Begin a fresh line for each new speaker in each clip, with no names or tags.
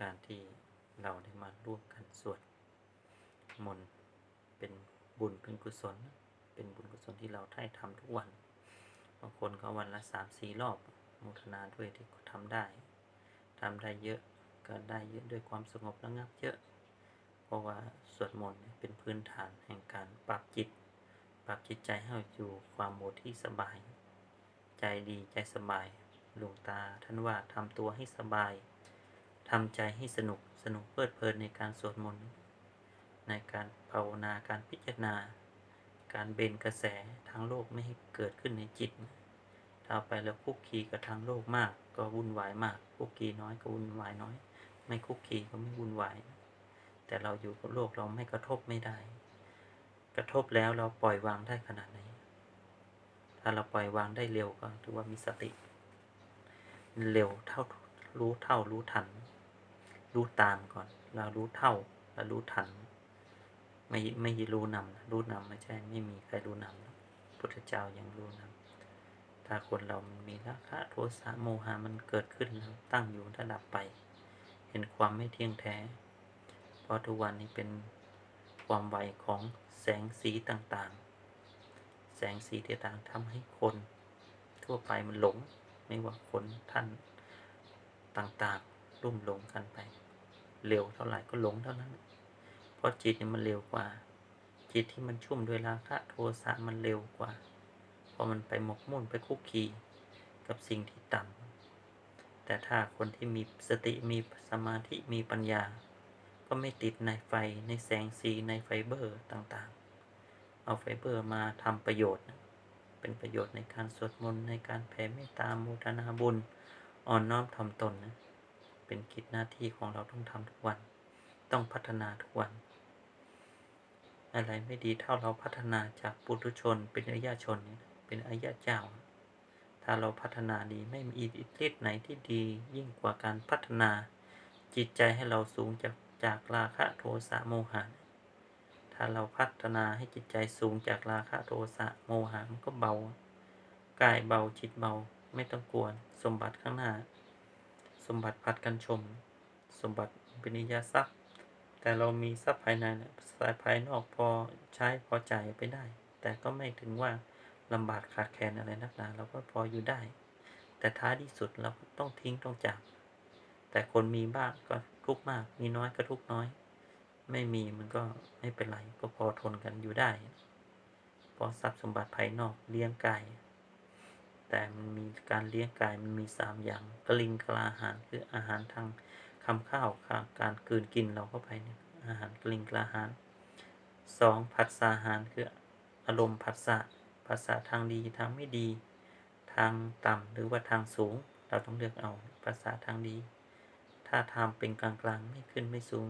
การที่เราได้มาร่วมกันสวดมนต์เป็นบุญเป็นกุศล เป็นบุญกุศลที่เราได้ทำทุกวันบางคนก็วันละสามสี่รอบโมทนาด้วยที่เขาทำได้ทำได้เยอะก็ได้เยอะด้วยความสงบระงับเยอะ เพราะว่าสวดมนต์เป็นพื้นฐานแห่งการปรับจิต ปรับจิตใจให้อยู่ความโมที่สบาย ใจดีใจสบายหลวงตาท่านว่าทำตัวให้สบาย ทำใจให้สนุกสนุกเพลิดเพลินในการสวดมนต์ในการภาวนาการพิจารณา การเบนกระแสทางโลกไม่ให้เกิดขึ้นในจิตถ้าไปแล้วคุกคีกับทางโลกมาก ก็วุ่นวายมากคุกคีน้อยก็วุ่นวายน้อย ไม่คุกคีก็ไม่วุ่นวาย แต่เราอยู่กับโลกเราไม่กระทบไม่ได้ กระทบแล้วเราปล่อยวางได้ขนาดไหนถ้าเราปล่อยวางได้เร็วก็ถือว่ามีสติ เร็วเท่ารู้เท่ารู้ทัน รู้ตามก่อน เรารู้เท่าแล้วรู้ทัน ไม่ไม่รู้นำนะรู้นำไม่ใช่ไม่มีใครรู้นำนะพุทธเจ้ายังรู้นำถ้าคนเรามันมีราคะโทสะโมหะมันเกิดขึ้นแล้วตั้งอยู่ระดับไป เห็นความไม่เที่ยงแท้ เพราะทุกวันนี้เป็นความไวของแสงสีต่างๆ แสงสีต่างๆทำให้คน ทั่วไปมันหลง ไม่ว่าคนท่านต่างๆ รุ่มหลงกันไป เร็วเท่าไหร่ก็หลงเท่านั้น เพราะจิตเนี่ยมันเร็วกว่า จิตที่มันชุ่มด้วยราคะโทสะมันเร็วกว่าเพราะมันไปหมกมุ่นไปคุกคีกับสิ่งที่ต่ำแต่ถ้าคนที่มีสติมีสมาธิมีปัญญา ก็ไม่ติดในไฟในแสงสีในไฟเบอร์ต่างๆ เอาไฟเบอร์มาทำประโยชน์ เป็นประโยชน์ในการสวดมนต์ในการแผ่เมตตาโมทนาบุญอ่อนน้อมถ่อมตนนะ เป็นกิจหน้าที่ของเราต้องทำทุกวัน ต้องพัฒนาทุกวัน อะไรไม่ดีเท่าเราพัฒนาจากปุถุชน เป็นอริยชนเป็นอริยเจ้า ถ้าเราพัฒนาดีไม่มีอิทธิฤทธิ์ไหนที่ดี ยิ่งกว่าการพัฒนาจิตใจให้เราสูงจากจากราคะโทสะโมหะ ถ้าเราพัฒนาให้จิตใจสูงจากราคะโทสะโมหะมันก็เบากายเบาจิตเบาไม่ต้องกลัวสมบัติข้างหน้า สมบัติพัดกันชม สมบัติเป็นนิยทรัพย์ แต่เรามีทรัพย์ภายในสายภายนอกพอใช้พอจ่ายไปได้ แต่ก็ไม่ถึงว่าลำบากขาดแคลนอะไรนักหนาเราก็พออยู่ได้ แต่ท้ายที่สุดเราต้องทิ้งต้องจาก แต่คนมีบ้างก็ทุกมาก มีน้อยก็ทุกน้อย ไม่มีมันก็ไม่เป็นไรก็พอทนกันอยู่ได้พราะทรัพย์สมบัติภายนอกเลี้ยงกาย แต่มันมีการเลี้ยงกายมันมีสามอย่างกลิงกลาอาหารคืออาหารทางคำข้าวการกืนกินเราเข้าไปเนี่ยอาหารกลิงกลาอาหารสองผัสสะอาหารคืออารมณ์ผัสสะผัสสะทางดีทางไม่ดี ทางต่ำหรือว่าทางสูง เราต้องเลือกเอาภาษาทางดี ถ้าทำเป็นกลางๆไม่ขึ้นไม่สูง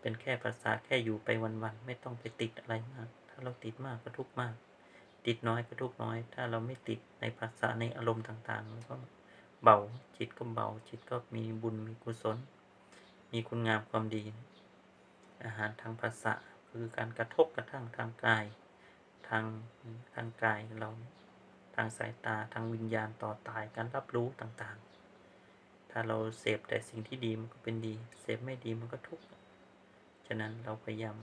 เป็นแค่ภาษาแค่อยู่ไปวันๆไม่ต้องไปติดอะไรมาก ถ้าเราติดมากก็ทุกข์มาก ติดน้อยก็ทุกน้อย ถ้าเราไม่ติดในภาษาในอารมณ์ต่างๆมันก็เบาจิตก็เบา จิตก็มีบุญมีกุศล มีคุณงามความดี อาหารทางภาษาคือการกระทบกระทั่งทางกาย ทางทางกายเราทางสายตาทางวิญญาณต่อตายการรับรู้ต่างๆ ถ้าเราเสพแต่สิ่งที่ดีมันก็เป็นดี เสพไม่ดีมันก็ทุกข์ฉะนั้นเราพยายาม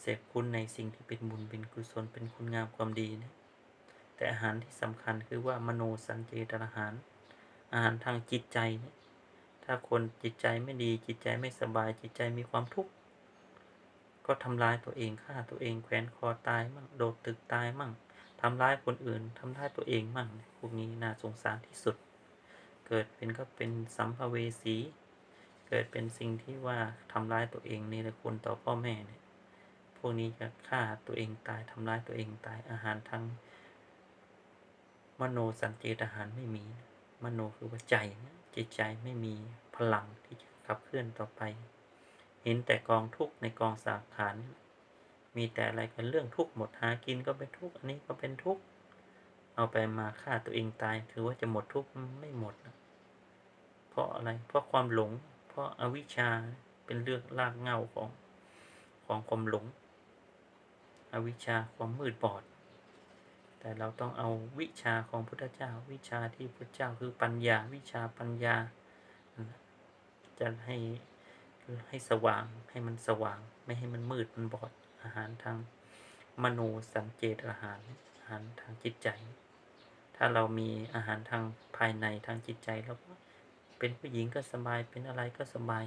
เสพคุณในสิ่งที่เป็นบุญเป็นกุศลเป็นคุณงามความดีนะแต่อาหารที่สำคัญคือว่ามโนสัญเจตอาหาร อาหารทางจิตใจเนี่ยถ้าคนจิตใจไม่ดีจิตใจไม่สบายจิตใจมีความทุกข์ก็ทำร้ายตัวเองฆ่าตัวเองแขวนคอตายมั่งโดดตึกตายมั่งทำร้ายคนอื่นทำร้ายตัวเองมั่งพวกนี้น่าสงสารที่สุด เกิดเป็นก็เป็นสัมภเวสี เกิดเป็นสิ่งที่ว่าทำร้ายตัวเองนี่แหละคุณต่อพ่อแม่เนี่ย พวกนี้จะฆ่าตัวเองตายทำร้ายตัวเองตายอาหารทางมโนสัญเจตอาหารไม่มี มโนคือว่าใจจิตใจไม่มีพลังที่จะขับเคลื่อนต่อไป เห็นแต่กองทุกข์ในกองสาขานมีแต่อะไรกันเรื่องทุกข์หมดหากินก็เป็นทุกข์อันนี้ก็เป็นทุกข์เอาไปมาฆ่าตัวเองตาย ถือว่าจะหมดทุกข์ไม่หมดนะเพราะอะไร เพราะความหลง เพราะอาวิชชาเป็นเรื่องรากเงาของของความหลง อวิชชาความมืดบอด แต่เราต้องเอาวิชาของพุทธเจ้า วิชาที่พุทธเจ้าคือปัญญา วิชาปัญญา จะให้ให้สว่างให้มันสว่าง ไม่ให้มันมืดมันบอดอาหารทางมโนสังเจตอาหารอาหารทางจิตใจ ถ้าเรามีอาหารทางภายในทางจิตใจแล้วก็เป็นผู้หญิงก็สบายเป็นอะไรก็สบาย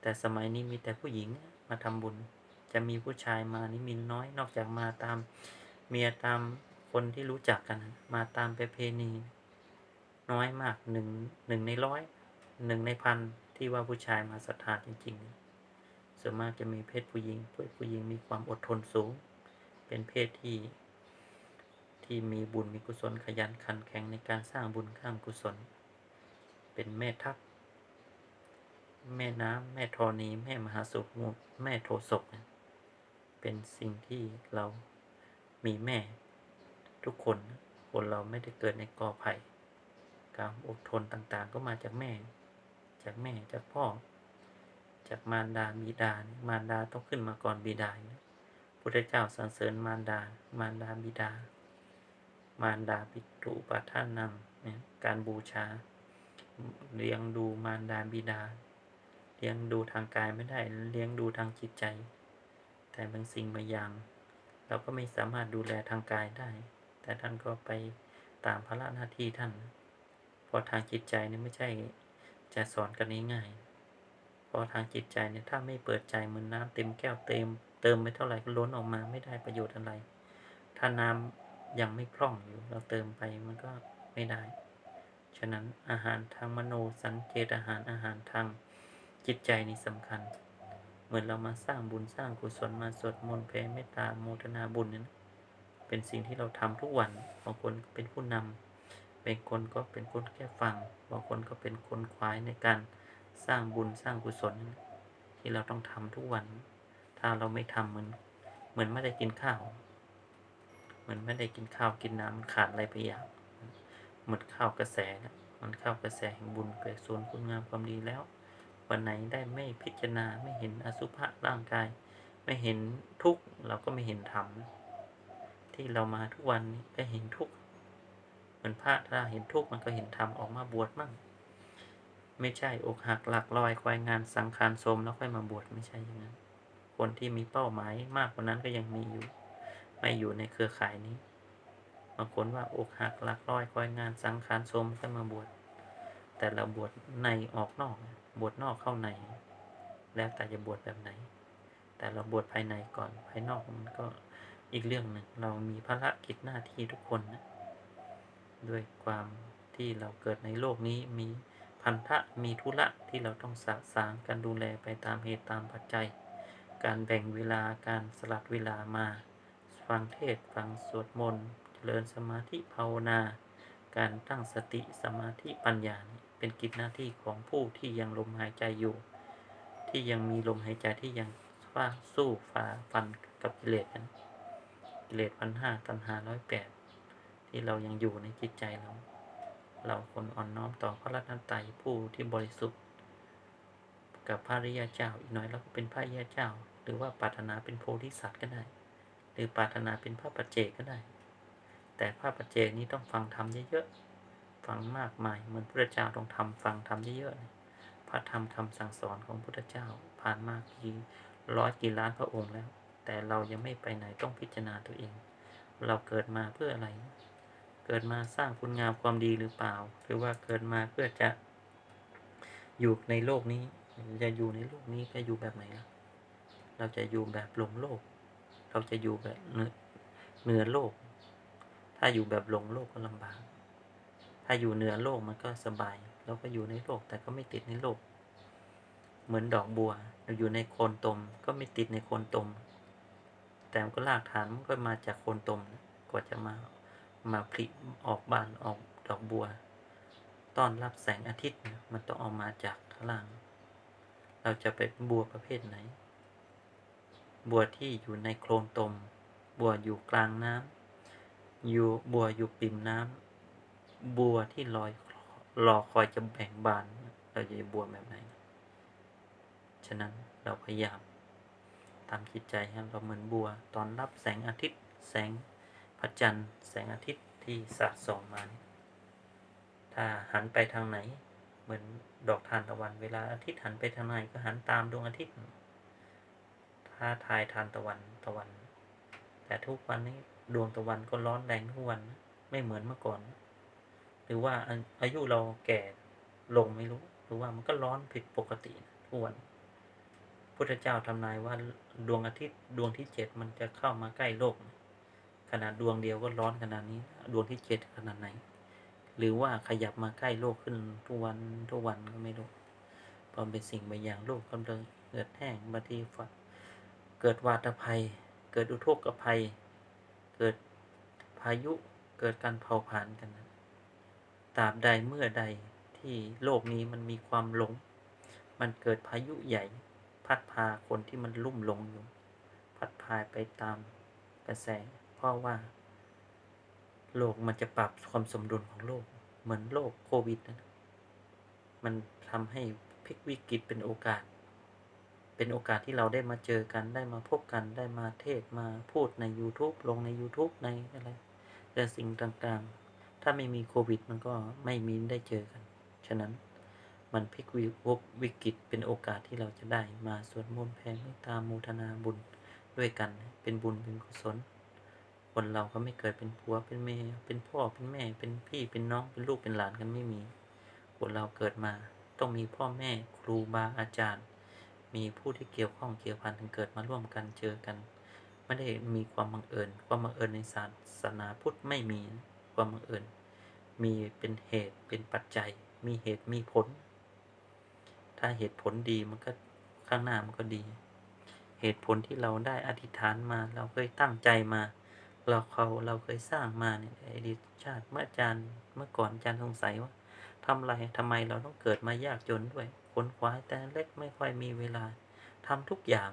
แต่สมัยนี้มีแต่ผู้หญิงมาทำบุญ จะมีผู้ชายมานี่มีน้อย นอกจากมาตามเมียตามคนที่รู้จักกัน มาตามประเพณี น้อยมากหนึ่งหนึ่งในร้อยหนึ่งในพันที่ว่าผู้ชายมาศรัทธาจริงๆส่วนมากจะมีเพศผู้หญิงเพศผู้หญิงมีความอดทนสูง เป็นเพศที่ ที่มีบุญมีกุศลขยันขันแข็งในการสร้างบุญข้ามกุศล เป็นแม่ทัพแม่น้ำแม่ธรณีแม่มหาสุขแม่โทศกเนี่ย เป็นสิ่งที่เรามีแม่ ทุกคนคนเราไม่ได้เกิดในกอไผ่การอดทนต่างๆ ก็มาจากแม่ จากแม่จากพ่อ จากมารดาบิดา มารดาต้องขึ้นมาก่อนบิดาพุทธเจ้าสรรเสริญมารดา มารดาบิดา มารดาปิตุปาทานังเนี่ยการบูชาเลี้ยงดูมารดาบิดา เลี้ยงดูทางกายไม่ได้ เลี้ยงดูทางจิตใจ แต่บางสิ่งบางอย่าง เราก็ไม่สามารถดูแลทางกายได้ แต่ท่านก็ไปตามภาระหน้าที่ท่านเพราะทางจิตใจเนี่ยไม่ใช่จะสอนกันง่ายๆเพราะทางจิตใจเนี่ยถ้าไม่เปิดใจเหมือนน้ำเต็มแก้วเต็ม เติมไปเท่าไหร่ก็ล้นออกมาไม่ได้ประโยชน์อะไร ถ้าน้ำยังไม่พร่องอยู่ เราเติมไปมันก็ไม่ได้ ฉะนั้นอาหารทางมโนสังเกตอาหารอาหารทางจิตใจนี่สำคัญ เหมือนเรามาสร้างบุญสร้างกุศลมาสวดมนต์แผ่เมตตาโมทนาบุญนั้นเป็นสิ่งที่เราทำทุกวันบางคนเป็นผู้นำบางคนก็เป็นคนแค่ฟังบางคนก็เป็นคนควายในการสร้างบุญสร้างกุศล ที่เราต้องทำทุกวัน ถ้าเราไม่ทำเหมือนเหมือนไม่ได้กินข้าว เหมือนไม่ได้กินข้าวกินน้ำขาดอะไรไปอย่างหมดข้าวกระแสนะมันข้าวกระแสแห่งบุญเกิดส่วนคุณงามความดีแล้ว วันไหนได้ไม่พิจารณาไม่เห็นอสุภะร่างกาย ไม่เห็นทุกข์เราก็ไม่เห็นธรรมที่เรามาทุกวันนี้ก็เห็นทุกข์เหมือนพระถ้าเห็นทุกข์มันก็เห็นธรรมออกมาบวชมั่งไม่ใช่อกหักหลักลอยควายงานสังขารสมแล้วค่อยมาบวชไม่ใช่อย่างนั้นคนที่มีเป้าหมายมากกว่านั้นก็ยังมีอยู่ ไม่อยู่ในเครือข่ายนี้บางคนว่าอกหักหลักลอยควายงานสังขารสมก็มาบวชแต่เราบวชในออกนอก บวชนอกเข้าใน แล้วแต่จะบวชแบบไหน แต่เราบวชภายในก่อนภายนอกมันก็อีกเรื่องหนึ่งเรามีภารกิจหน้าที่ทุกคนนะด้วยความที่เราเกิดในโลกนี้มีพันธะมีธุระที่เราต้องสะสางการดูแลไปตามเหตุตามปัจจัย การแบ่งเวลาการสลัดเวลามา ฟังเทศฟังสวดมนต์เจริญสมาธิภาวนา การตั้งสติสมาธิปัญญา เป็นกิจหน้าที่ของผู้ที่ยังลมหายใจอยู่ ที่ยังมีลมหายใจที่ยังว่าสู้ฝ่าฟันกับกิเลสนั้นกิเลสพันห้าตัณหาร้อยแปดที่เรายังอยู่ในจิตใจเรา เราคนอ่อนน้อมต่อพระรัตนตรัยผู้ที่บริสุทธิ์ กับพระริยเจ้าอีกน่อยเราก็เป็นพระริยเจ้า หรือว่าปรารถนาเป็นโพธิสัตว์ก็ได้ หรือปรารถนาเป็นพระปัจเจกก็ได้ แต่พระปัจเจกนี้ต้องฟังธรรมเยอะๆ ฟังมากมาย เหมือนพระเจ้าต้องทำฟังธรรมเยอะๆพระธรรมคำสั่งสอนของพุทธเจ้าผ่านมากี่ร้อยกี่ล้านพระองค์แล้ว แต่เรายังไม่ไปไหนต้องพิจารณาตัวเอง เราเกิดมาเพื่ออะไร เกิดมาสร้างคุณงามความดีหรือเปล่า หรือว่าเกิดมาเพื่อจะ อยู่ในโลกนี้ จะอยู่ในโลกนี้ก็อยู่แบบไหนล่ะเราจะอยู่แบบหลงโลก เราจะอยู่แบบเนื้อเนื้อโลก ถ้าอยู่แบบหลงโลกก็ลำบากาอยู่เหนือโลกมันก็สบาย เราก็อยู่ในโลกแต่ก็ไม่ติดในโลก เหมือนดอกบัว เราอยู่ในโคนตม ก็ไม่ติดในโคนตม แต่มันก็รากฐานมันก็มาจากโคนตม กว่าจะมามาผลิออกบานออกดอกบัว ต้อนรับแสงอาทิตย์มันต้องออกมาจากข้างล่าง เราจะเป็นบัวประเภทไหน บัวที่อยู่ในโคลนตม บัวอยู่กลางน้ำอยู่บัวอยู่ปิ่มน้ำ บัวที่ลอยรอคอยจะแบ่งบาน เราจะบัวแบบไหน ฉะนั้นเราพยายามตามจิตใจให้เราเหมือนบัว ตอนรับแสงอาทิตย์ แสงพระจันทร์แสงอาทิตย์ที่สาดส่องมา ถ้าหันไปทางไหน เหมือนดอกทานตะวัน เวลาอาทิตย์หันไปทางไหนก็หันตามดวงอาทิตย์ ถ้าทายทานตะวันตะวัน แต่ทุกวันนี้ดวงตะวันก็ร้อนแรงทุกวัน ไม่เหมือนเมื่อก่อนนะ รือว่าอายุเราแก่ลงไม่รู้ หรือว่ามันก็ร้อนผิดปกติทุกวันพุทธเจ้าทำนายว่าดวงอาทิตย์ดวงที่เจ็ดมันจะเข้ามาใกล้โลก ขนาดดวงเดียวก็ร้อนขนาดนี้ ดวงที่เจ็ดขนาดไหน หรือว่าขยับมาใกล้โลกขึ้นทุกวันทุกวันก็ไม่รู้เพราะเป็นสิ่งบางอย่างโลกกำลังเกิดแห้งบางทีฝัเกิดวาตภัย เกิดอุทกภัย เกิดพายุเกิดการเผาผลาญกันนะ ตราบใดเมื่อใดที่โลกนี้มันมีความหลง มันเกิดพายุใหญ่ พัดพาคนที่มันลุ่มหลงอยู่ พัดพาไปตามกระแส เพราะว่า โลกมันจะปรับความสมดุลของโลก เหมือนโรคโควิดนะมันทำให้พลิกวิกฤตเป็นโอกาส เป็นโอกาสที่เราได้มาเจอกัน ได้มาพบกัน ได้มาเทศมาพูดใน YouTube ลงใน YouTube ในอะไรแต่สิ่งต่างๆ ถ้าไม่มีโควิด มันก็ไม่มีได้เจอกัน ฉะนั้นมันพลิกวิวิกฤตเป็นโอกาสที่เราจะได้มาสวดมนต์แผ่เมตตาโมทนาบุญด้วยกัน เป็นบุญเป็นกุศล คนเราก็ไม่เกิดเป็นผัวเป็นเมียเป็นพ่อเป็นแม่ เป็นพี่เป็นน้องเป็นลูกเป็นหลานกันไม่มี คนเราเกิดมาต้องมีพ่อแม่ครูบาอาจารย์ มีผู้ที่เกี่ยวข้องเกี่ยวพันถึงเกิดมาร่วมกันเจอกัน ไม่ได้มีความบังเอิญ ความบังเอิญในศาสนาพุทธไม่มี ความบังเอิญมีเป็นเหตุเป็นปัจจัย มีเหตุมีผล ถ้าเหตุผลดีมันก็ข้างหน้ามันก็ดี เหตุผลที่เราได้อธิษฐานมา เราเคยตั้งใจมา เราเขาเราเคยสร้างมาเนี่ยอดีตชาติเมื่ออาจารย์เมื่อก่อนอาจารย์สงสัยว่าทำไรทำไมเราต้องเกิดมายากจนด้วยคนควายแต่เล็กไม่ค่อยมีเวลาทำทุกอย่าง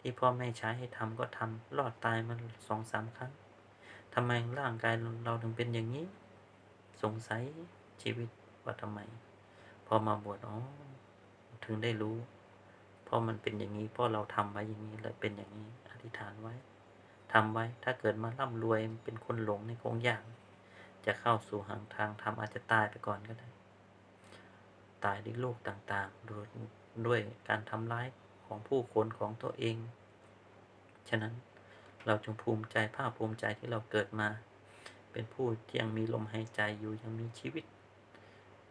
ที่พ่อแม่ใช้ให้ทำก็ทำรอดตายมันสองสามครั้ง ทำไมร่างกายเราถึงเป็นอย่างนี้ สงสัยชีวิตว่าทำไม พอมาบวชอ๋อถึงได้รู้ เพราะมันเป็นอย่างนี้ เพราะเราทำไว้อย่างนี้เลยเป็นอย่างนี้ อธิษฐานไว้ทำไว้ถ้าเกิดมาร่ำรวยเป็นคนหลงในคงยากจะเข้าสู่หางทางทำอาจจะตายไปก่อนก็ได้ ตายด้วยโรคต่างๆดด้วยการทำร้ายของผู้คนของตัวเอง ฉะนั้น เราจงภูมิใจภาคภูมิใจที่เราเกิดมา เป็นผู้ที่ยังมีลมหายใจอยู่ยังมีชีวิต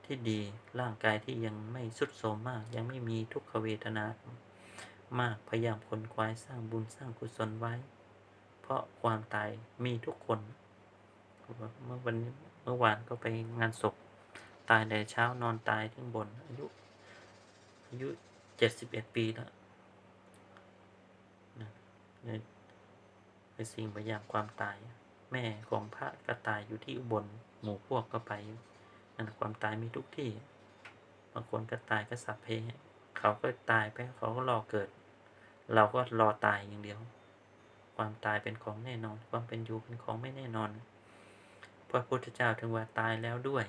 ที่ดีร่างกายที่ยังไม่สุดโทรมมาก ยังไม่มีทุกขเวทนามากพยายามคนควายสร้างบุญสร้างกุศลไว้ เพราะความตายมีทุกคนเมื่อวันเมื่อวานก็ไปงานศพตายแต่เช้านอนตายทั้งบนอายุอายุเจ็ดสิบเอ็ดปีแล้วนะ ในสิ่งบางอย่างความตาย แม่ของพระก็ตายอยู่ที่อุบลหมู่พวกก็ไปนั่นความตายมีทุกที่บางคนก็ตายก็สับเพเขาก็ตายไปเขาก็รอเกิด เราก็รอตายอย่างเดียว ความตายเป็นของแน่นอน ความเป็นอยู่เป็นของไม่แน่นอน พระพุทธเจ้าถึงว่าตายแล้วด้วย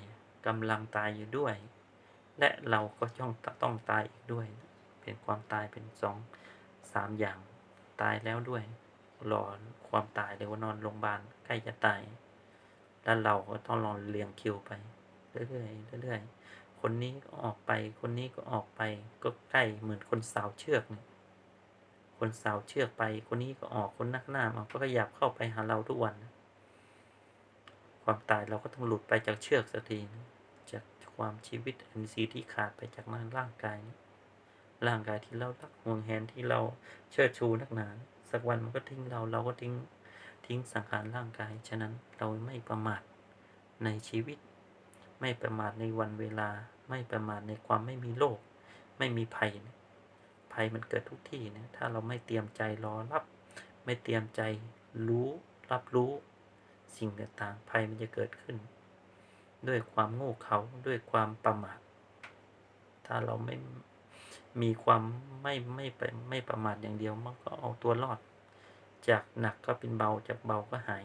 กำลังตายอยู่ด้วย และเราก็จ้องต้องตายอีกด้วย เป็นความตายเป็นสองสามอย่างตายแล้วด้วย รอความตายเดี๋ยวนอนโรงพยาบาลใกล้จะตาย แล้วเราก็ต้องรอเรียงคิวไปเรื่อยๆเรื่อยๆคนนี้ก็ออกไป คนนี้ก็ออกไป ก็ใกล้เหมือนคนสาวเชือกเนี่ย คนสาวเชือกไป คนนี้ก็ออก คนนักหน้ามาก็ขยับเข้าไปหาเราทุกวัน ความตายเราก็ต้องหลุดไปจากเชือกสักทีนะจากความชีวิตอันซีที่ขาดไปจากมันร่างกายนี้ร่างกายที่เรารักห่วงแหนที่เราเชิดชูนักหนา สักวันมันก็ทิ้งเราเราก็ทิ้งทิ้งสังขารร่างกาย ฉะนั้นเราไม่ประมาทในชีวิต ไม่ประมาทในวันเวลา ไม่ประมาทในความไม่มีโรคไม่มีภัยภัยมันเกิดทุกที่นะถ้าเราไม่เตรียมใจรอรับ ไม่เตรียมใจรู้รับรู้สิ่งต่างๆภัยมันจะเกิดขึ้น ด้วยความโง่เขลาด้วยความประมาทถ้าเราไม่ มีความไม่ไม่ไปไม่ประมาทอย่างเดียวมันก็เอาตัวรอด จากหนักก็เป็นเบาจากเบาก็หาย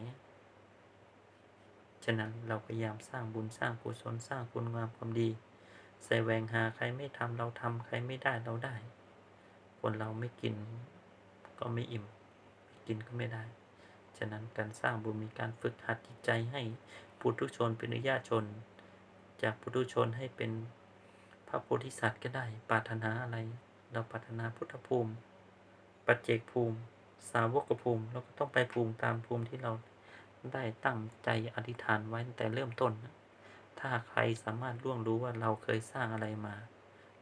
ฉะนั้นเราพยายามสร้างบุญสร้างกุศลสร้างคุณงามความดีใส่แวงหาใครไม่ทำเราทำใครไม่ได้เราได้ คนเราไม่กินก็ไม่อิ่ม กินก็ไม่ได้ ฉะนั้นการสร้างบุญมีการฝึกหัดจิตใจให้ปุถุชนเป็นญาชน จากปุถุชนให้เป็น ระโพธิสัตว์ก็ได้ ปรารถนาอะไร เราปรารถนาพุทธภูมิ ปัจเจกภูมิ สาวกภูมิ เราก็ต้องไปภูมิตามภูมิที่เราได้ตั้งใจอธิษฐานไว้ตั้งแต่เริ่มต้น ถ้าใครสามารถล่วงรู้ว่าเราเคยสร้างอะไรมา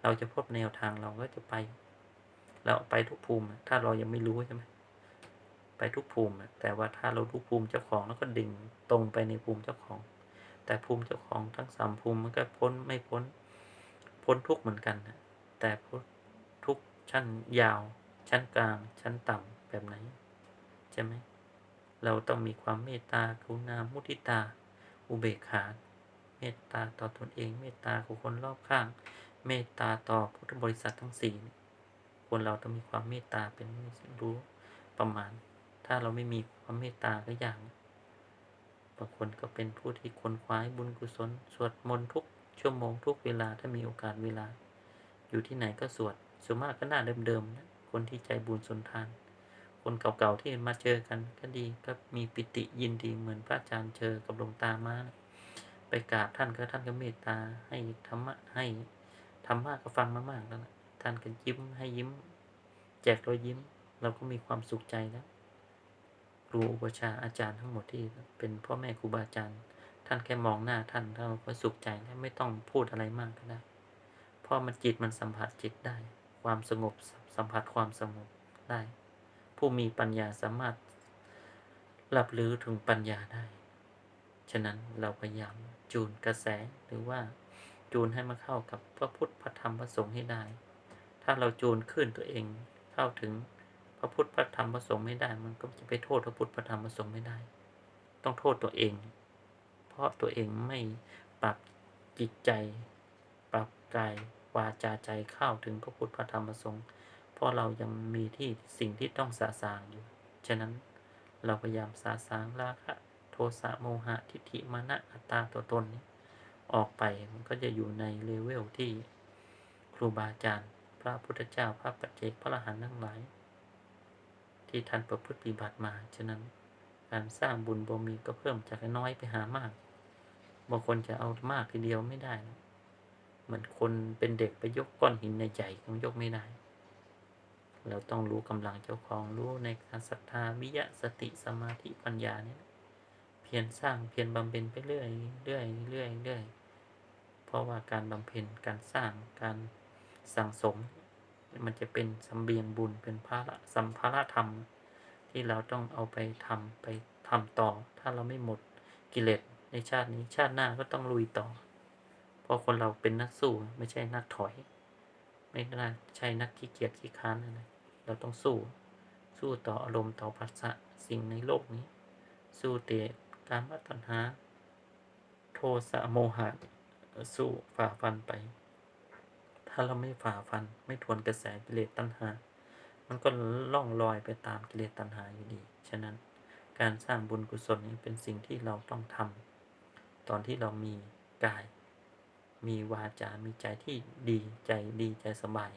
เราจะพบแนวทางเราก็จะไป เราไปทุกภูมิ ถ้าเรายังไม่รู้ใช่ไหมไปทุกภูมิ แต่ว่าถ้าเรารู้ภูมิเจ้าของแล้วก็ดึงตรงไปในภูมิเจ้าของ แต่ภูมิเจ้าของทั้งสามภูมิมันก็พ้นไม่พ้น พ้นทุกข์เหมือนกันนะแต่พ้นทุกข์ชั้นยาว ชั้นกลาง ชั้นต่ำแบบไหนใช่ไหมเราต้องมีความเมตตากรุณามุทิตา อุเบกขาเมตตาต่อตนเองเมตตาของคนรอบข้าง เมตตาต่อพุทธบริษัททั้งสี่คนเราต้องมีความเมตตาเป็นรู้ประมาณ ถ้าเราไม่มีความเมตตาก็อย่างบางคนก็เป็นผู้ที่คนควายบุญกุศล สวดมนต์ทุก ชั่วโมงทุกเวลาถ้ามีโอกาสเวลา อยู่ที่ไหนก็สวดส่วนมากก็หน้าเดิมๆนะคนที่ใจบุญสนทาน คนเก่าๆที่มาเจอกันก็ดีก็มีปิติยินดีเหมือนพระอาจารย์เจอกับหลวงตามานะไปกราบท่านก็ท่านก็เมตตาให้ธรรมะให้ธรรมะก็ฟังมามากแล้วนะท่านก็ยิ้มให้ยิ้ม แจกรอยยิ้ม เราก็มีความสุขใจแล้วครูอุปชาอาจารย์ทั้งหมดที่เป็นพ่อแม่ครูบาอาจารย์านแค่มองหน้าท่านเราก็สุขใจแล้วไม่ต้องพูดอะไรมากก็ได้เพราะมันจิตมันสัมผัสจิตได้ ความสงบสัมผัสความสงบได้ ผู้มีปัญญาสามารถรับรู้ถึงปัญญาได้ ฉะนั้นเราพยายามจูนกระแสหรือว่าจูนให้มาเข้ากับพระพุทธพระธรรมพระสงฆ์ให้ได้ ถ้าเราจูนขึ้นตัวเองเข้าถึงพระพุทธพระธรรมพระสงฆ์ไม่ได้ มันก็จะไปโทษพระพุทธพระธรรมพระสงฆ์ไม่ได้ ต้องโทษตัวเอง เพราะตัวเองไม่ปรับจิตใจ ปรับกายวาจาใจเข้าถึงพระพุทธพระธรรมพระสงฆ์เพราะเรายังมีที่สิ่งที่ต้องสาสางอยู่ ฉะนั้นเราพยายามสาสางราคะโทสะโมหะทิฏฐิมานะอัตตาตัวตนนี้ออกไปมันก็จะอยู่ในเลเวลที่ครูบาอาจารย์ พระพุทธเจ้าพระปัจเจกพระอรหันต์ทั้งหลาย ที่ท่านประพฤติปฏิบัติมา ฉะนั้น การสร้างบุญบ่มีก็เพิ่มจากน้อยไปหามาก บางคนจะเอามากทีเดียวไม่ได้นะเหมือนคนเป็นเด็กไปยกก้อนหินในใจก็ยกไม่ได้ เราต้องรู้กำลังเจ้าของรู้ในการศรัทธาวิยะสติสมาธิปัญญาเนี่ยเพียรสร้างเพียรบำเพ็ญไปเรื่อยเรื่อยเรื่อยเรื่อยเพราะว่าการบำเพ็ญการสร้างการสั่งสม มันจะเป็นสัมเบียงบุญเป็นภาระสัมภาระธรรม ที่เราต้องเอาไปทำไปทำต่อ ถ้าเราไม่หมดกิเลสในชาตินี้ชาติหน้าก็ต้องลุยต่อ เพราะคนเราเป็นนักสู้ไม่ใช่นักถอย ไม่ได้ใช่นักขี้เกียจขี้ค้านนะเราต้องสู้ สู้ต่ออารมณ์ต่อภาษะสิ่งในโลกนี้ สู้เตะการมัตัญหา โทสะโมหะสู้ฝ่าฟันไป ถ้าเราไม่ฝ่าฟันไม่ทวนกระแสกิเลสตัณหา มันก็ล่องลอยไปตามกิเลสตัณหาอยู่ดี ฉะนั้นการสร้างบุญกุศลนี้เป็นสิ่งที่เราต้องทำตอนที่เรามีกาย มีวาจา มีใจที่ดีใจดีใจสบาย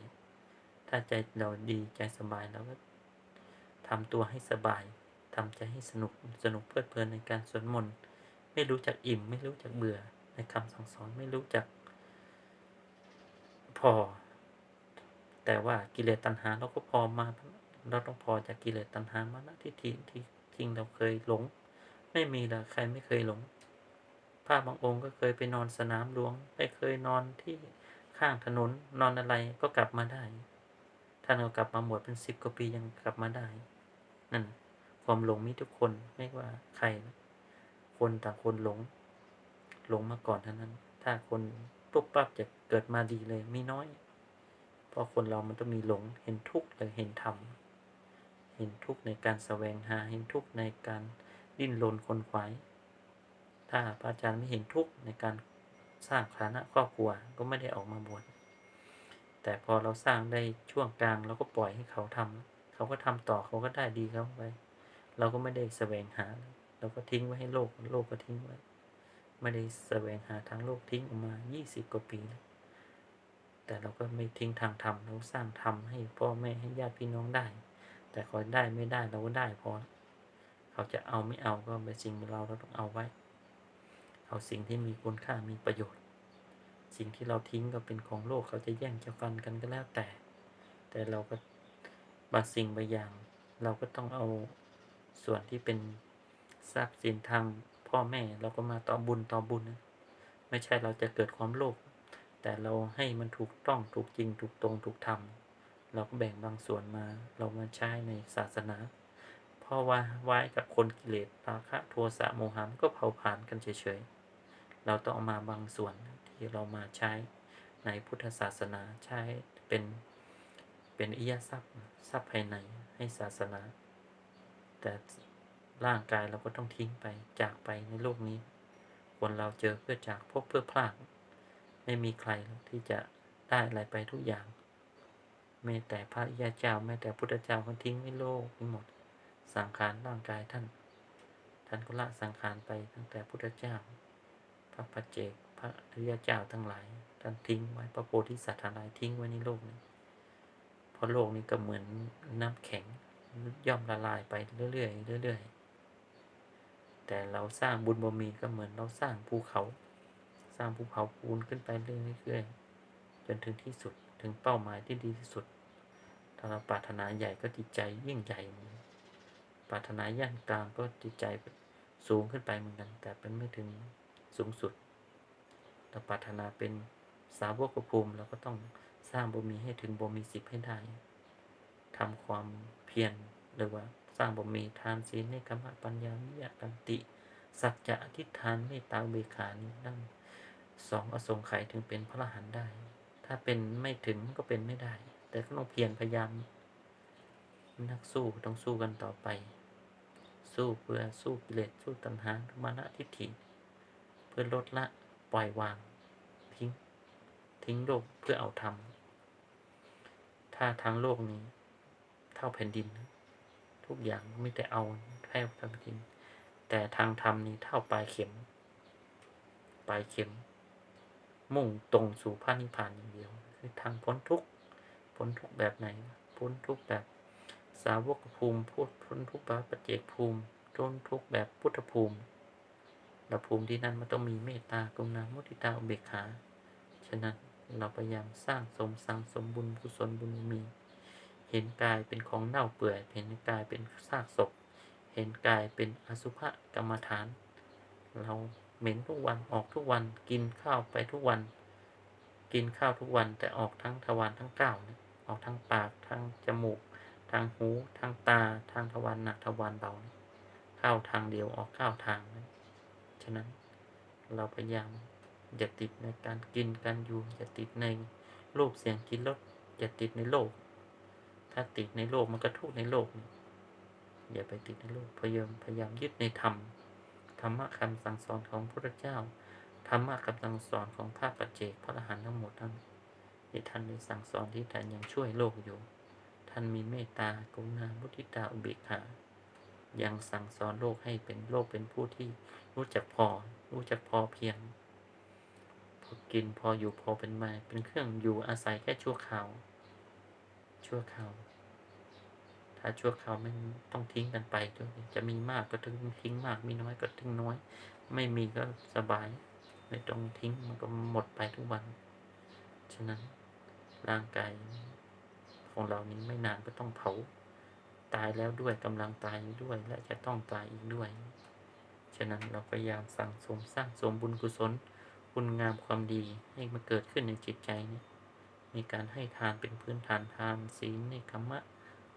ถ้าใจเราดีใจสบายเราก็ทำตัวให้สบายทำใจให้สนุกสนุกเพลิดเพลินในการสวดมนต์ไม่รู้จักอิ่ม ไม่รู้จักเบื่อในคำสั่งสอนไม่รู้จักพอ แต่ว่ากิเลสตัณหาเราก็พอมาเราต้องพอจากกิเลสตัณหามานะที่ที่ที่จริงเราเคยหลง ไม่มีละใครไม่เคยหลงพระบางองค์ก็เคยไปนอนสนามหลวงไม่เคยนอนที่ข้างถนนนอนอะไรก็กลับมาได้ท่านเอากลับมาหมดเป็นสิบกว่าปียังกลับมาได้นั่นความหลงมีทุกคนไม่ว่าใครนะคนต่างคนหลง หลงมาก่อนเท่านั้น ถ้าคนปุ๊บปั๊บจะเกิดมาดีเลยมีน้อย ราะคนเรามันต้องมีหลงเห็นทุกข์เลยเห็นธรรม เห็นทุกข์ในการแสวงหา เห็นทุกข์ในการดิ้นรนคนขวาย ถ้าพระอาจารย์ไม่เห็นทุกข์ในการสร้างฐานะครอบครัวก็ไม่ได้ออกมาบวช แต่พอเราสร้างได้ช่วงกลางเราก็ปล่อยให้เขาทำเขาก็ทำต่อเขาก็ได้ดีเขาไป เราก็ไม่ได้แสวงหา เราก็ทิ้งไว้ให้โลก โลกก็ทิ้งไว้ ไม่ได้แสวงหาทางโลกทิ้งออกมา 20 กว่าปีแล้ว แต่เราก็ไม่ทิ้งทางธรรมเราสร้างธรรมให้พ่อแม่ให้ญาติพี่น้องได้ แต่เขาได้ไม่ได้เราก็ได้พอเขาจะเอาไม่เอาก็เป็นสิ่งเราเราต้องเอาไว้ เอาสิ่งที่มีคุณค่ามีประโยชน์ สิ่งที่เราทิ้งก็เป็นของโลกเขาจะแย่งจะฟันกันก็แล้วแต่ แต่เราก็บางสิ่งบางอย่าง เราก็ต้องเอาส่วนที่เป็นทรัพย์สินทางพ่อแม่เราก็มาต่อบุญต่อบุญนะไม่ใช่เราจะเกิดความโลภ แต่เราให้มันถูกต้องถูกจริงถูกตรงถูกธรรมเราก็แบ่งบางส่วนมาเรามาใช้ในศาสนา เพราะว่าไว้กับคนกิเลสราคะโทสะโมหะมันก็เผาผลาญกันเฉยๆ เราต้องเอามาบางส่วนที่เรามาใช้ในพุทธศาสนาใช้เป็นเป็นอิยทรัพย์ทรัพย์ภายในให้ศาสนา แต่ร่างกายเราก็ต้องทิ้งไปจากไปในโลกนี้ คนเราเจอเพื่อจากพบเพื่อพลาด ไม่มีใครที่จะได้อะไรไปทุกอย่างแม้แต่พระยาเจ้าแม้แต่พุทธเจ้าก็ทิ้งไว้โลกนี้หมด สังขารร่างกายท่าน ท่านก็ละสังขารไปตั้งแต่พุทธเจ้า พระปัจเจกพระอริยเจ้าทั้งหลาย ท่านทิ้งไว้พระโพธิสัตว์ทั้งหลายทิ้งไว้ในโลกนี้เพราะโลกนี้ก็เหมือนน้ำแข็งย่อมละลายไปเรื่อยๆเรื่อยๆแต่เราสร้างบุญบารมีก็เหมือนเราสร้างภูเขา สร้างภูเขาปูนขึ้นไปเรื่อยๆจนถึงที่สุดถึงเป้าหมายที่ดีที่สุด ถ้าเราปรารถนาใหญ่ก็จิตใจยิ่งใหญ่ปรารถนาย่านกลางก็จิตใจสูงขึ้นไปเหมือนกัน แต่เป็นไม่ถึงสูงสุดถ้าปรารถนาเป็นสาวกภูมิเราก็ต้องสร้างบ่มีให้ถึงบ่มีสิบให้ได้ทำความเพียรหรือว่าสร้างบ่มีทานศีลในกรรมปัญญาวิยกันติ สัจจะอธิษฐานเมตตาเบกขานี้นั่ง สองอสงไขยถึงเป็นพระอรหันต์ได้ ถ้าเป็นไม่ถึงก็เป็นไม่ได้ แต่ก็ต้องเพียรพยายาม นักสู้ต้องสู้กันต่อไป สู้เพื่อสู้กิเลสสู้ตัณหามานะทิฏฐิ เพื่อลดละปล่อยวาง ทิ้ง ทิ้งโลกเพื่อเอาธรรมถ้าทางโลกนี้ เท่าแผ่นดิน ทุกอย่างไม่แต่เอาแค่แผ่นดินแต่ทางธรรมนี้เท่าปลายเข็ม ปลายเข็ม มุ่งตรงสู่พระนิพพานอย่างเดียว คือทางพ้นทุกข์พ้นทุกข์แบบไหน พ้นทุกข์แบบสาวกภูมิพูดพ้นทุกข์แบบปัจเจกภูมิพ้นทุกข์แบบพุทธภูมิแล้วภูมิที่นั่นมันต้องมีเมตตากรุณามุทิตาอุเบกขา ฉะนั้นเราพยายามสร้างสมสร้างสมบุญกุศลบุญมี เห็นกายเป็นของเน่าเปื่อย เห็นกายเป็นซากศพ เห็นกายเป็นอสุภกรรมฐาน เรา เหม็นทุกวันออกทุกวันกินข้าวไปทุกวัน กินข้าวทุกวันแต่ออกทั้งทวารทั้งเก้าเนี่ยออกทั้งปากทั้งจมูกทางหูทางตาทางทวารหนักทวารเบาเข้าทางเดียวออกเก้าทางนะฉะนั้นเราพยายามอย่าติดในการกินการอยู่อย่าติดในรูปเสียงกินรสอย่าติดในโลก ถ้าติดในโลกมันก็ทุกในโลกอย่าไปติดในโลกพยายามพยายามยึดในธรรม รรมะคำสั่งสอนของพระเจ้า ธรรมะคำสั่งสอนของพระปัจเจกพระอรหันต์ทั้งหมดทั้งที่ท่านได้สั่งสอนที่ท่านยังช่วยโลกอยู่ ท่านมีเมตตากรุณามุทิตาอุเบกขายังสั่งสอนโลกให้เป็นโลกเป็นผู้ที่รู้จักพอ รู้จักพอเพียง พอกินพออยู่พอเป็นมาเป็นเครื่องอยู่อาศัยแค่ชั่วคราวชั่วคราวาชั่วคราวไม่ต้องทิ้งกันไปด้วยจะมีมากก็ถึงทิ้งมาก มีน้อยก็ทิ้งน้อย ไม่มีก็สบายไม่ต้องทิ้งมันก็หมดไปทุกวัน ฉะนั้นร่างกายของเรานี้ไม่นานก็ต้องเผา ตายแล้วด้วยกำลังตายด้วยและจะต้องตายอีกด้วย ฉะนั้นเราพยายามสั่งสมสร้างสมบุญกุศลคุณงามความดีให้มันเกิดขึ้นในจิตใจนี้มีการให้ทานเป็นพื้นฐานทานศีลในคมะ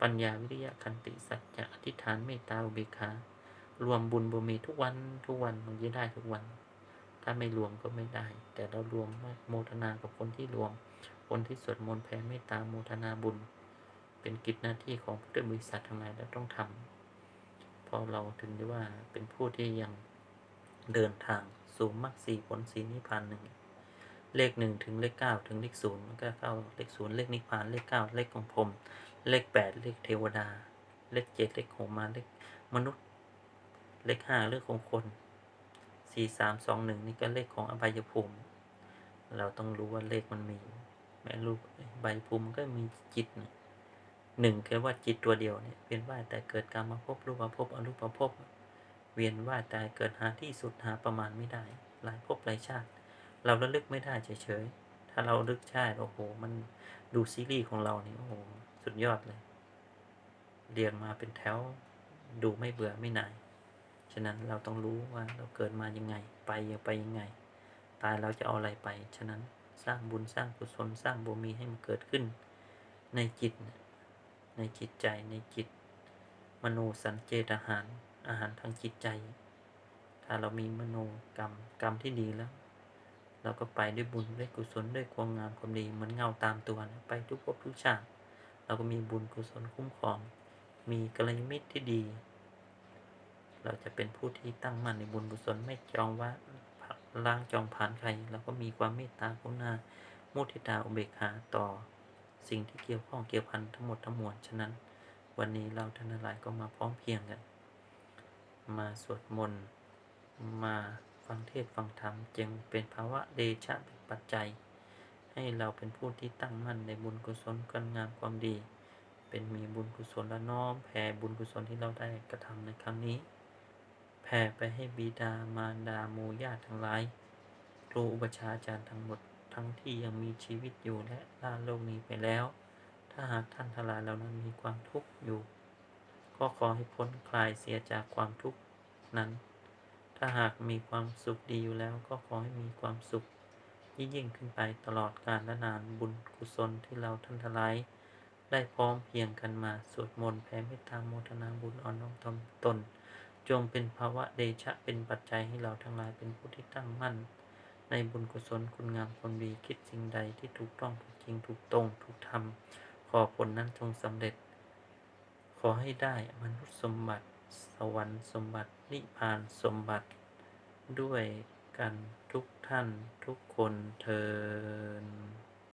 ปัญญาวิริยะคันติสัจจะอธิษฐานเมตตาอุเบกขารวมบุญบุมีทุกวันทุกวันมันจะได้ทุกวัน ถ้าไม่รวมก็ไม่ได้ แต่เรารวมโมทนากับคนที่รวม คนที่สวดมนต์แผ่เมตตาโมทนาบุญ เป็นกิจหน้าที่ของพุทธบริษัททั้งหลายแล้วต้องทำเพราะเราถึงได้ว่าเป็นผู้ที่ยังเดินทางสู่มรรคสี่ผลสีนิพพานหนึ่งเลขหนึ่งถึงเลขเก้าถึงเลขศูนย์มันก็เข้าเลขศูนย์เลขนิพพานเลขเก้าเลขของพรหม เลขแปดเลขเทวดา เลขเจ็ดเลขของมาเลขมนุษย์ เลขห้าเลขของคนสี่สามสองหนึ่งนี่ก็เลขของอบายภูมิ เราต้องรู้ว่าเลขมันมี แม้รูปใบภูมิมันก็มีจิตหนึ่งคือว่าจิตตัวเดียวเนี่ยเวียนว่ายแต่เกิดการมาพบรูปภพบอรูปภพเวียนว่ายแตายเกิดหาที่สุดหาประมาณไม่ได้ หลายภพหลายชาติ เราระลึกไม่ได้เฉยๆถ้าเราลึกใช่โอ้โห มันดูซีรีส์ของเราเนี่ยโอ้โห สุดยอดเลย เรียงมาเป็นแถว ดูไม่เบื่อไม่หน่าย ฉะนั้นเราต้องรู้ว่าเราเกิดมายังไง ไปยังไปยังไง ตายเราจะเอาอะไรไป ฉะนั้นสร้างบุญสร้างกุศลสร้างบุญมีให้มันเกิดขึ้น ในจิต ในจิตใจในจิต มโนสัญเจตอาหาร อาหารทางจิตใจ ถ้าเรามีมโนกรรมกรรมที่ดีแล้วเราก็ไปด้วยบุญด้วยกุศลด้วยความงามความดีเหมือนเงาตามตัวนะไปทุกภพทุกชาติ เราก็มีบุญกุศลคุ้มครอง มีกัลยาณมิตรที่ดี เราจะเป็นผู้ที่ตั้งมั่นในบุญกุศลไม่จองว่าล้างจองผ่านใครเราก็มีความเมตตากรุณามุทิตาอุเบกขาต่อ สิ่งที่เกี่ยวข้องเกี่ยวพันทั้งหมดทั้งมวลฉะนั้น วันนี้เราท่านทั้งหลายก็มาพร้อมเพียงกัน มาสวดมนต์มาฟังเทศฟังธรรมจึงเป็นภาวะเดชะเป็นปัจจัย ให้เราเป็นผู้ที่ตั้งมั่นในบุญกุศลคุณงามความดี เป็นมีบุญกุศลและน้อมแผ่บุญกุศลที่เราได้กระทำในครั้งนี้ แผ่ไปให้บิดามารดาหมู่ญาติทั้งหลายครูอุปชาอาจารย์ทั้งหมดทั้งที่ยังมีชีวิตอยู่และล่าโลกนี้ไปแล้ว ถ้าหากท่านทั้งหลายเหล่านั้นมีความทุกข์อยู่ ก็ขอให้พ้นคลายเสียจากความทุกข์นั้น ถ้าหากมีความสุขดีอยู่แล้วก็ขอให้มีความสุข ยิ่งยิ่งขึ้นไปตลอดกาลและนานบุญกุศลที่เราท่านทั้งหลายได้พร้อมเพียงกันมาสวดมนต์แผ่เมตตาโมทนาบุญอ่อนน้อมถ่อมตน จงเป็นภาวะเดชะเป็นปัจจัยให้เราทั้งหลายเป็นผู้ที่ตั้งมั่น ในบุญกุศลคุณงามความดีคิดสิ่งใดที่ถูกต้องถูกจริงถูกตรงถูกทำขอผลนั้นจงสำเร็จ ขอให้ได้มนุษย์สมบัติ สวรรค์สมบัตินิพพานสมบัติด้วย กันทุกท่านทุกคนเทิน